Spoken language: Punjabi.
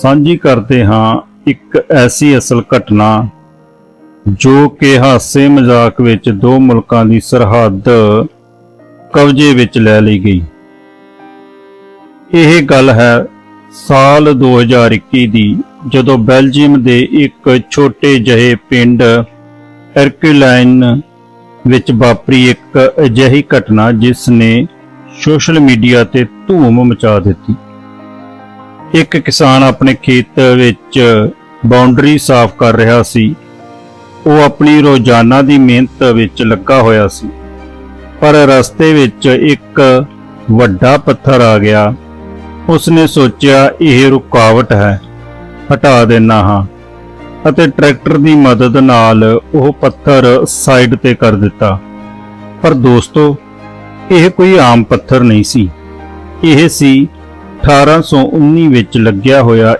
ਸਾਂਝੀ ਕਰਦੇ ਹਾਂ ਇੱਕ ਐਸੀ ਅਸਲ ਘਟਨਾ ਜੋ ਕਿ ਹਾਸੇ ਮਜ਼ਾਕ ਵਿੱਚ ਦੋ ਮੁਲਕਾਂ ਦੀ ਸਰਹੱਦ ਕਬਜ਼ੇ ਵਿੱਚ ਲੈ ਲਈ ਗਈ। ਇਹ ਗੱਲ ਹੈ ਸਾਲ 2021 ਦੀ, ਜਦੋਂ ਬੈਲਜੀਅਮ ਦੇ ਇੱਕ ਛੋਟੇ ਜਿਹੇ ਪਿੰਡ ਐਰਕਲਾਈਨ ਵਿੱਚ ਵਾਪਰੀ ਇੱਕ ਅਜਿਹੀ ਘਟਨਾ ਜਿਸ ਨੇ ਸੋਸ਼ਲ ਮੀਡੀਆ ਤੇ ਧੂਮ ਮਚਾ ਦਿੱਤੀ। ਇੱਕ ਕਿਸਾਨ ਆਪਣੇ ਖੇਤ ਵਿੱਚ ਬਾਉਂਡਰੀ ਸਾਫ਼ ਕਰ ਰਿਹਾ ਸੀ। ਉਹ ਆਪਣੀ ਰੋਜ਼ਾਨਾ ਦੀ ਮਿਹਨਤ ਵਿੱਚ ਲੱਗਾ ਹੋਇਆ ਸੀ। ਪਰ ਰਸਤੇ ਵਿੱਚ ਇੱਕ ਵੱਡਾ ਪੱਥਰ ਆ ਗਿਆ। ਉਸਨੇ ਸੋਚਿਆ, ਇਹ ਰੁਕਾਵਟ ਹੈ। ਹਟਾ ਦੇਣਾ ਹਾਂ। ਅਤੇ ਟਰੈਕਟਰ ਦੀ ਮਦਦ ਨਾਲ ਉਹ ਪੱਥਰ ਸਾਈਡ ਤੇ ਕਰ ਦਿੱਤਾ। ਪਰ ਦੋਸਤੋ, ਇਹ ਕੋਈ ਆਮ ਪੱਥਰ ਨਹੀਂ ਸੀ। ਇਹ ਸੀ 1819 ਵਿੱਚ ਲੱਗਿਆ ਹੋਇਆ